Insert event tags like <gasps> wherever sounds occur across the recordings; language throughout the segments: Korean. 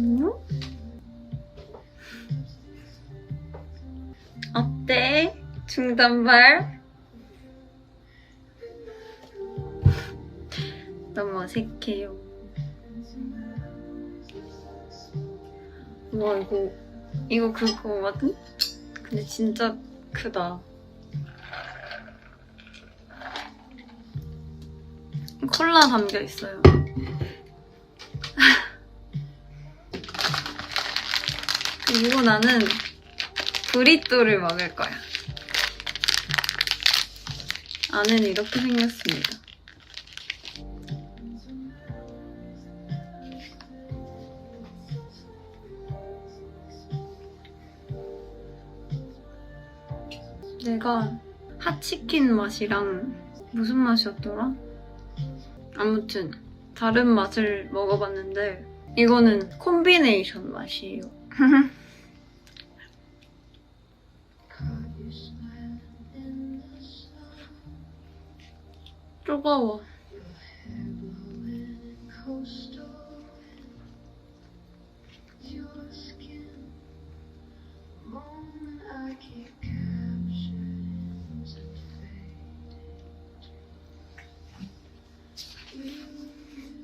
안녕? 어때? 중단발? 너무 어색해요. 와 이거 이거 그거거든? 근데 진짜 크다. 콜라 담겨 있어요. 그리고 나는 브리또를 먹을 거야. 안에는 이렇게 생겼습니다. 내가 핫치킨 맛이랑 무슨 맛이었더라? 아무튼 다른 맛을 먹어봤는데 이거는 콤비네이션 맛이에요. <laughs> 뜨거워.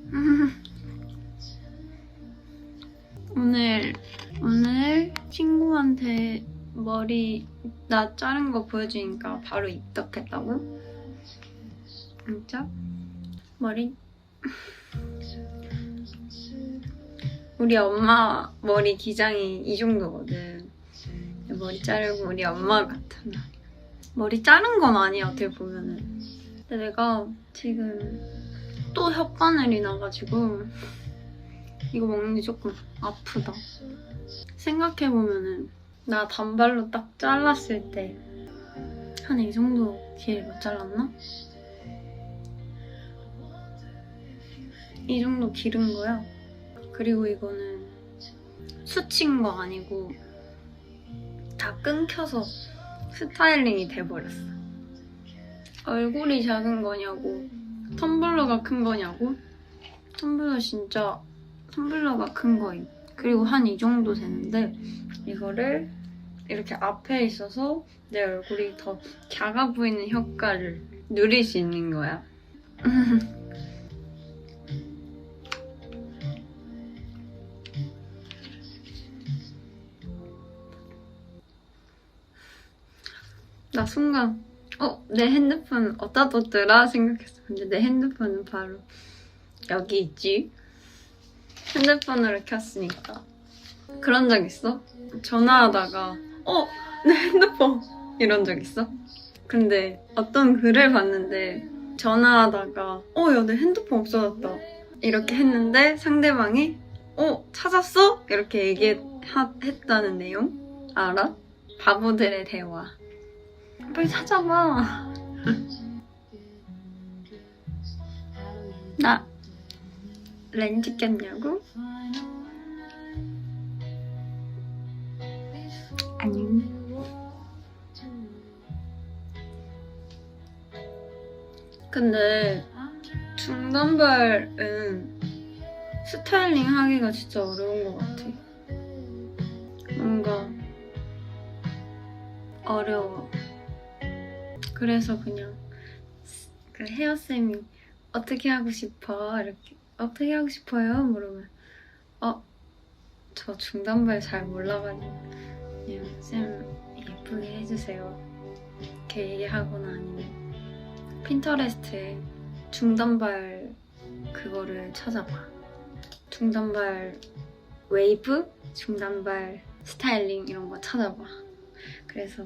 <laughs> 오늘 오늘 친구한테 머리 나 자른 거 보여주니까 바로 입덕했다고? 진짜? 머리 우리 엄마 머리 기장이 이 정도거든. 머리 자르고 우리 엄마 같아. 나. 머리 자른 건 아니야 어떻게 보면은. 근데 내가 지금 또 혓바늘이 나가지고 이거 먹는 게 조금 아프다. 생각해보면은 나 단발로 딱 잘랐을 때 한 이 정도 길이로 잘랐나? 이 정도 기른 거야. 그리고 이거는 수친 거 아니고 다 끊겨서 스타일링이 돼버렸어. 얼굴이 작은 거냐고, 텀블러가 큰 거냐고? 텀블러 진짜 텀블러가 큰 거임. 그리고 한 이 정도 되는데 이거를 이렇게 앞에 있어서 내 얼굴이 더 작아 보이는 효과를 누릴 수 있는 거야. <laughs> 나 순간 어? 내 핸드폰 어디다 뒀더라 생각했어. 근데 내 핸드폰은 바로 여기 있지. 핸드폰으로 켰으니까. 그런 적 있어? 전화하다가 어? 내 핸드폰! 이런 적 있어? 근데 어떤 글을 봤는데 전화하다가 어? 야 내 핸드폰 없어졌다. 이렇게 했는데 상대방이 어? 찾았어? 이렇게 얘기했다는 내용? 알아? 바보들의 대화. 빨리 찾아봐. 나 렌즈 꼈냐고? 아니. 근데 중단발은 스타일링 하기가 진짜 어려운 것 같아. 뭔가 어려워. 그래서 그냥 그 헤어쌤이 어떻게 하고 싶어? 이렇게 어떻게 하고 싶어요? 물으면 어? 저 중단발 잘 몰라가지고 그냥 쌤 예쁘게 해주세요 이렇게 얘기하거나 아니면 핀터레스트에 중단발 그거를 찾아봐 중단발 웨이브? 중단발 스타일링 이런 거 찾아봐 그래서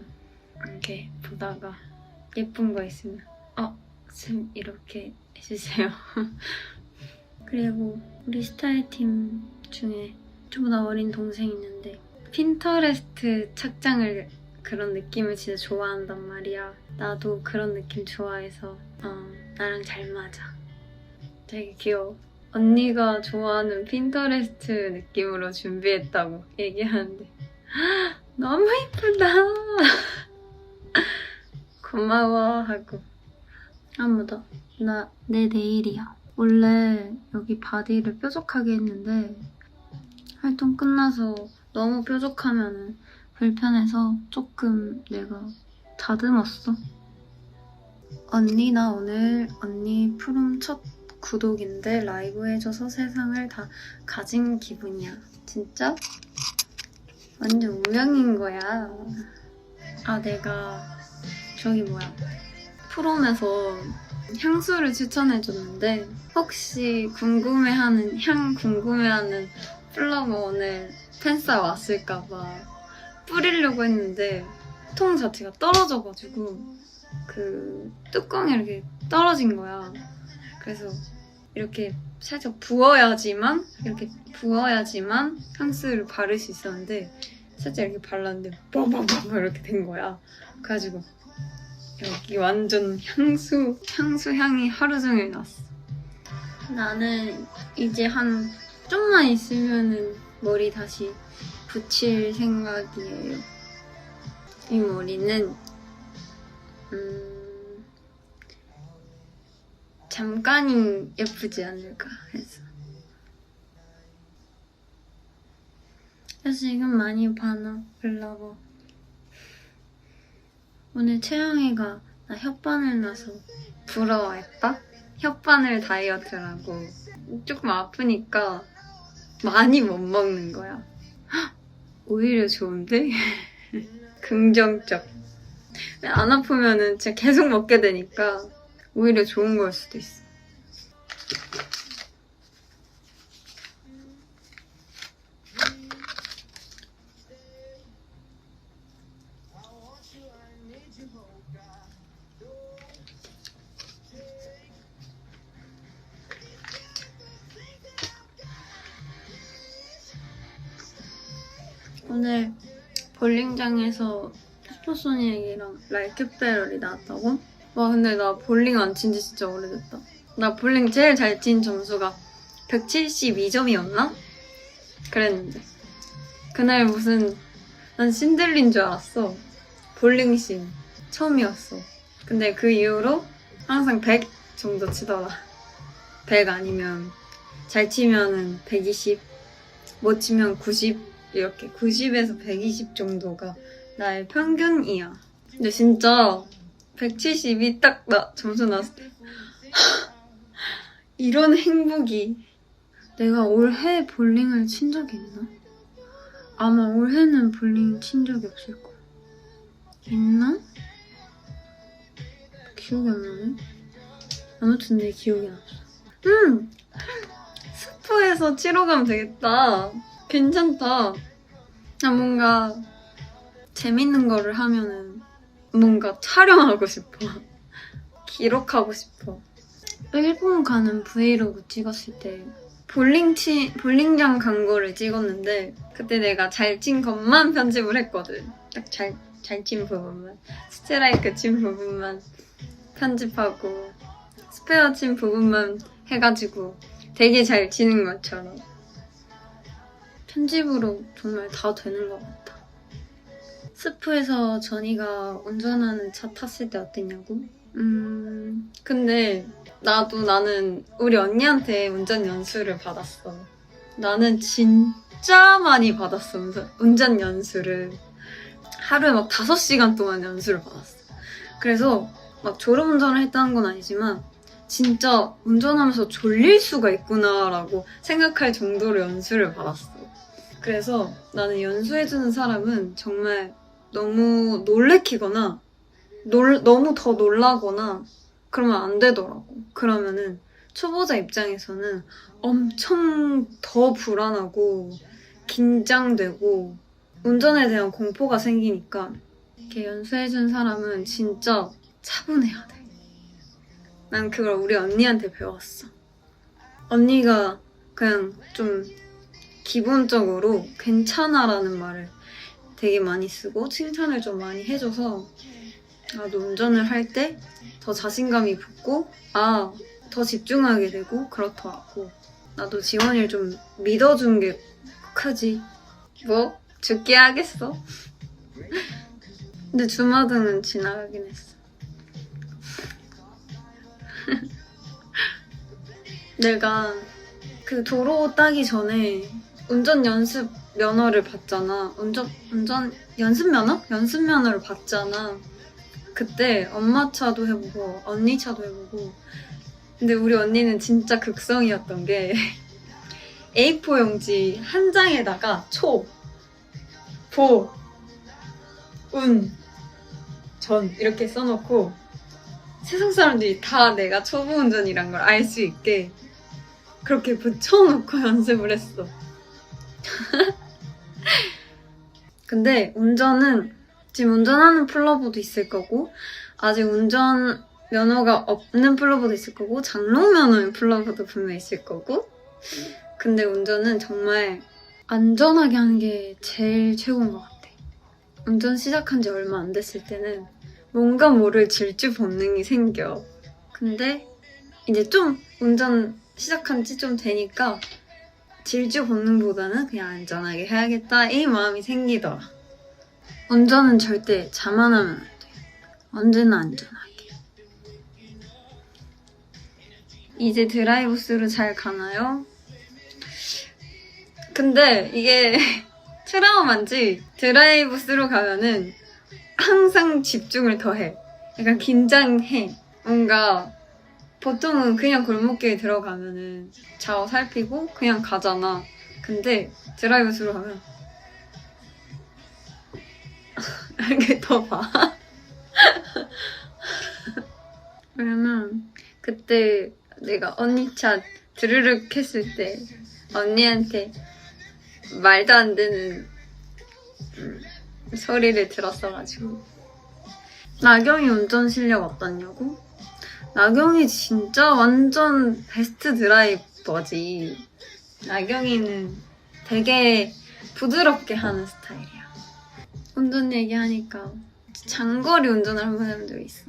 이렇게 보다가 예쁜 거 있으면. 어? 쌤 이렇게 해주세요. <laughs> 그리고 우리 스타일 팀 중에 저보다 어린 동생이 있는데 핀터레스트 착장을 그런 느낌을 진짜 좋아한단 말이야. 나도 그런 느낌 좋아해서 어, 나랑 잘 맞아. 되게 귀여워. 언니가 좋아하는 핀터레스트 느낌으로 준비했다고 얘기하는데. <gasps> 너무 예쁘다 <laughs> 고마워 하고 아무도 나 내 내일이야 원래 여기 바디를 뾰족하게 했는데 활동 끝나서 너무 뾰족하면 불편해서 조금 내가 다듬었어. 언니 나 오늘 언니 프롬 첫 구독인데 라이브 해줘서 세상을 다 가진 기분이야. 진짜? 완전 우영인 거야. 아 내가 저기 뭐야 프롬에서 향수를 추천해줬는데 혹시 궁금해하는 향 궁금해하는 플러버 오늘 팬싸 왔을까봐 뿌리려고 했는데 통 자체가 떨어져가지고 그 뚜껑이 이렇게 떨어진 거야. 그래서 이렇게 살짝 부어야지만 이렇게 부어야지만 향수를 바를 수 있었는데 살짝 이렇게 발랐는데 뽀뽀뽀 이렇게 된 거야. 그래가지고 여기 완전 향수 향수 향이 하루 종일 났어. 나는 이제 한 좀만 있으면은 머리 다시 붙일 생각이에요. 이 머리는 음, 잠깐이 예쁘지 않을까 해서. 그래서 지금 많이 반어 블라고 오늘 채영이가 나 혓바늘 나서 부러워했다? 혓바늘 다이어트라고 조금 아프니까 많이 못 먹는 거야. 헉, 오히려 좋은데? <laughs> 긍정적. 안 아프면은 진짜 계속 먹게 되니까 오히려 좋은 걸 수도 있어. 오늘 볼링장에서 슈퍼소닉이랑 라이큐베럴이 나왔다고? 와 근데 나 볼링 안 친 지 진짜 오래됐다. 나 볼링 제일 잘 친 점수가 172점이었나? 그랬는데 그날 무슨 난 신들린 줄 알았어. 볼링 신 처음이었어. 근데 그 이후로 항상 100 정도 치더라. 100 아니면 잘 치면은 120, 못 치면 90 이렇게 90에서 120 정도가 나의 평균이야. 근데 진짜 170이 딱 나 점수 나왔을 때 <laughs> 이런 행복이 내가 올해 볼링을 친 적이 있나? 아마 올해는 볼링 친 적이 없을 거야. 있나? 기억이 안 나네. 아무튼 내 기억이 안 났어. 음! 스포에서 치러 가면 되겠다. 괜찮다. 나 뭔가 재밌는 거를 하면은 뭔가 촬영하고 싶어. <laughs> 기록하고 싶어. 일본 가는 브이로그 찍었을 때 볼링 치, 볼링장 광고를 찍었는데 그때 내가 잘 친 것만 편집을 했거든. 딱 잘, 잘 친 부분만. 스트라이크 친 부분만 편집하고 스페어 친 부분만 해가지고 되게 잘 치는 것처럼 편집으로 정말 다 되는 것 같아. 스프에서 전이가 운전하는 차 탔을 때 어땠냐고? 음, 근데 나도 나는 우리 언니한테 운전 연수를 받았어. 나는 진짜 많이 받았어, 운전, 운전 연수를. 하루에 막 5시간 동안 연수를 받았어. 그래서 막 졸음운전을 했다는 건 아니지만 진짜 운전하면서 졸릴 수가 있구나라고 생각할 정도로 연수를 받았어. 그래서 나는 연수해주는 사람은 정말 너무 놀래키거나 놀- 너무 더 놀라거나 그러면 안 되더라고. 그러면은 초보자 입장에서는 엄청 더 불안하고 긴장되고 운전에 대한 공포가 생기니까 이렇게 연수해준 사람은 진짜 차분해야 돼. 난 그걸 우리 언니한테 배웠어. 언니가 그냥 좀 기본적으로 괜찮아라는 말을 되게 많이 쓰고 칭찬을 좀 많이 해줘서 나도 운전을 할 때 더 자신감이 붙고 아 더 집중하게 되고 그렇더라고. 나도 지원이를 좀 믿어준 게 크지. 뭐 죽게 하겠어. 근데 주마등은 지나가긴 했어. <laughs> 내가 그 도로 따기 전에 운전 연습 면허를 받잖아. 운전 운전 연습 면허? 연습 면허를 받잖아. 그때 엄마 차도 해보고 언니 차도 해보고. 근데 우리 언니는 진짜 극성이었던 게 <laughs> A4 용지 한 장에다가 초, 보, 운, 전 이렇게 써놓고 세상 사람들이 다 내가 초보 운전이란 걸 알 수 있게 그렇게 붙여놓고 <laughs> 연습을 했어. <laughs> 근데 운전은 지금 운전하는 플러버도 있을 거고 아직 운전 면허가 없는 플러버도 있을 거고 장롱 면허인 플러버도 분명 있을 거고 근데 운전은 정말 안전하게 하는 게 제일 최고인 것 같아. 운전 시작한 지 얼마 안 됐을 때는 뭔가 모를 질주 본능이 생겨. 근데 이제 좀 운전 시작한 지 좀 되니까 질주 본능보다는 그냥 안전하게 해야겠다 이 마음이 생기더라. 운전은 절대 자만하면 안 돼. 언제나 안전하게. 이제 드라이브 스루 잘 가나요? 근데 이게 <laughs> 트라우마인지 드라이브 스루 가면은 항상 집중을 더 해. 약간 긴장해. 뭔가 보통은 그냥 골목길 들어가면은 좌우 살피고 그냥 가잖아. 근데 드라이브 스루 가면 <laughs> 이렇게 더 봐. <laughs> 왜냐면 그때 내가 언니 차 드르륵 했을 때 언니한테 말도 안 되는 음, 소리를 들었어가지고 나경이 운전 실력 어떻냐고? 나경이 진짜 완전 베스트 드라이버지. 나경이는 되게 부드럽게 하는 스타일이야. 운전 얘기하니까 장거리 운전을 한 번 해본 적이 있어.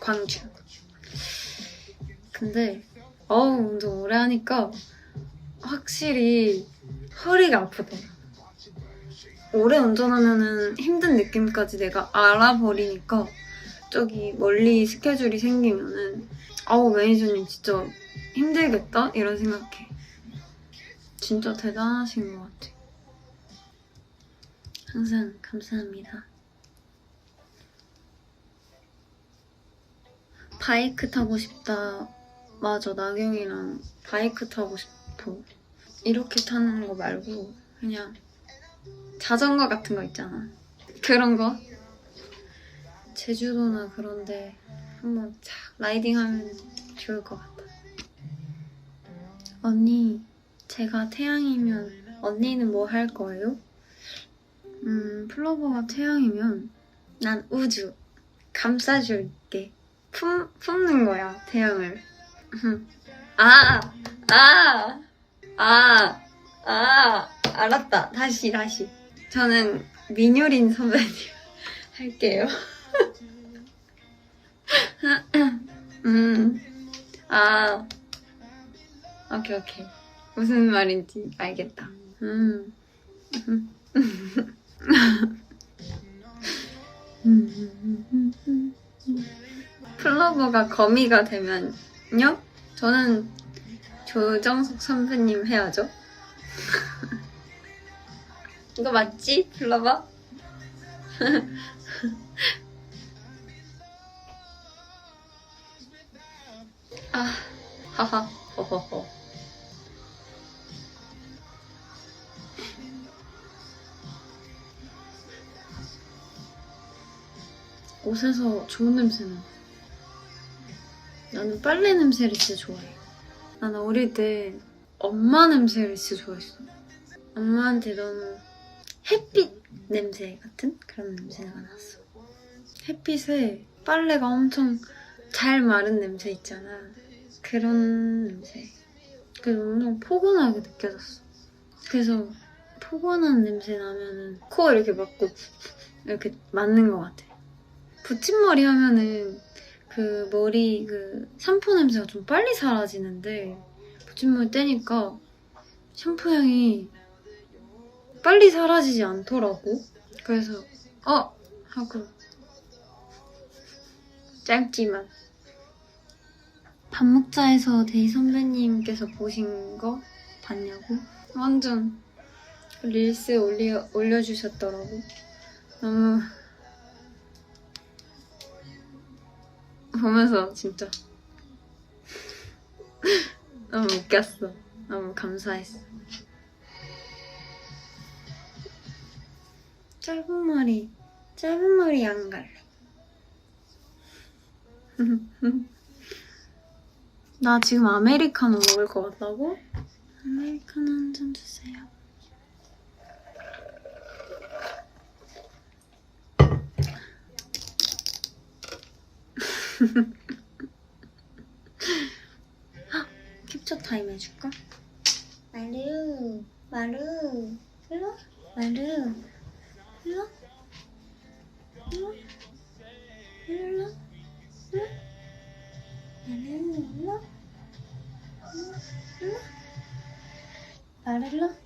광주. 근데 어우 운전 오래 하니까 확실히 허리가 아프더라 오래 운전하면은 힘든 느낌까지 내가 알아버리니까 저기 멀리 스케줄이 생기면은 아우 매니저님 진짜 힘들겠다? 이런 생각해. 진짜 대단하신 것 같아. 항상 감사합니다. 바이크 타고 싶다. 맞아 나경이랑 바이크 타고 싶어. 이렇게 타는 거 말고 그냥 자전거 같은 거 있잖아. 그런 거. 제주도나 그런데 한번 착 라이딩하면 좋을 것 같아. 언니, 제가 태양이면 언니는 뭐 할 거예요? 음, 플로버가 태양이면 난 우주 감싸줄게. 품, 품는 거야, 태양을. <laughs> 아, 아, 아, 아, 알았다. 다시, 다시. 저는 민효린 선배님 <laughs> 할게요. <laughs> 음, 아, 오케이, 오케이. 무슨 말인지 알겠다. 음, <laughs> 플로버가 거미가 되면요? 저는 조정석 선배님 해야죠. <laughs> 이거 맞지? 불러봐. 아, 하하, 허허허. 옷에서 좋은 냄새는 나는 빨래 냄새를 진짜 좋아해. 나는 어릴 때 엄마 냄새를 진짜 좋아했어. 엄마한테 너무 햇빛 냄새 같은 그런 냄새가 났어. 햇빛에 빨래가 엄청 잘 마른 냄새 있잖아. 그런 냄새. 그래서 엄청 포근하게 느껴졌어. 그래서 포근한 냄새 나면은 코 이렇게 막고 이렇게 맞는 것 같아. 붙임머리 하면은 그 머리 그 샴푸 냄새가 좀 빨리 사라지는데 붙임머리 떼니까 샴푸 향이 빨리 사라지지 않더라고. 그래서 어 하고 짧지만 밥 먹자에서 데이 선배님께서 보신 거 봤냐고? 완전 릴스 올려, 올려주셨더라고. 너무 보면서 진짜 <laughs> 너무 웃겼어. 너무 감사했어. 짧은 머리, 짧은 머리 안 갈래. <laughs> 나 지금 아메리카노 먹을 것 같다고? 아메리카노 한 잔 주세요. 헉, <laughs> 캡처 타임 해줄까? 마루, 마루, 일로, 마루, 일로, 일로, 마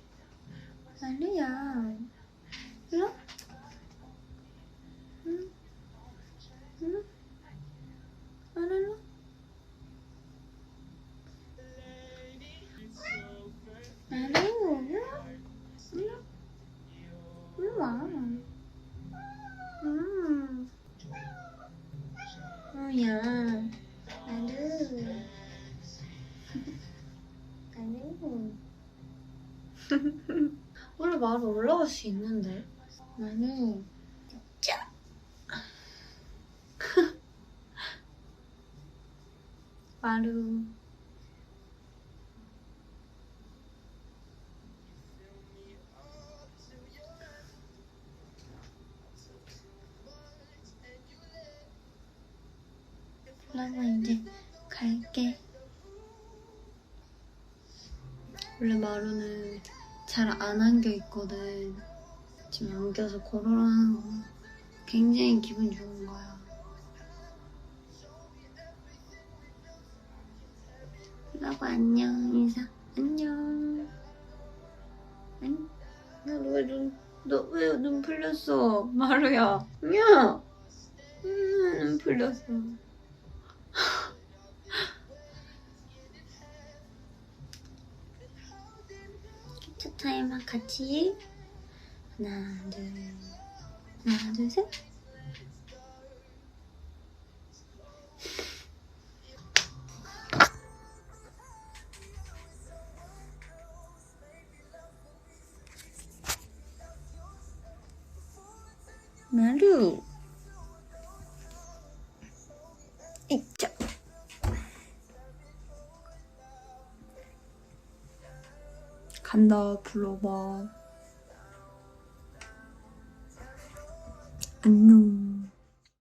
<laughs> 원래 마루 올라갈 수 있는데. 마루. 짜. 마루. 나가 이제 갈게. 원래 마루는 잘안 안겨 있거든. 지금 안겨서 걸어라는 거 굉장히 기분 좋은 거야. 라고 안녕 인사 안녕. 안? 나왜눈 너왜 눈 풀렸어 마루야? 야, 음, 눈 풀렸어. 타임 같이 하나 둘 하나 둘셋 간다 불러봐. 안녕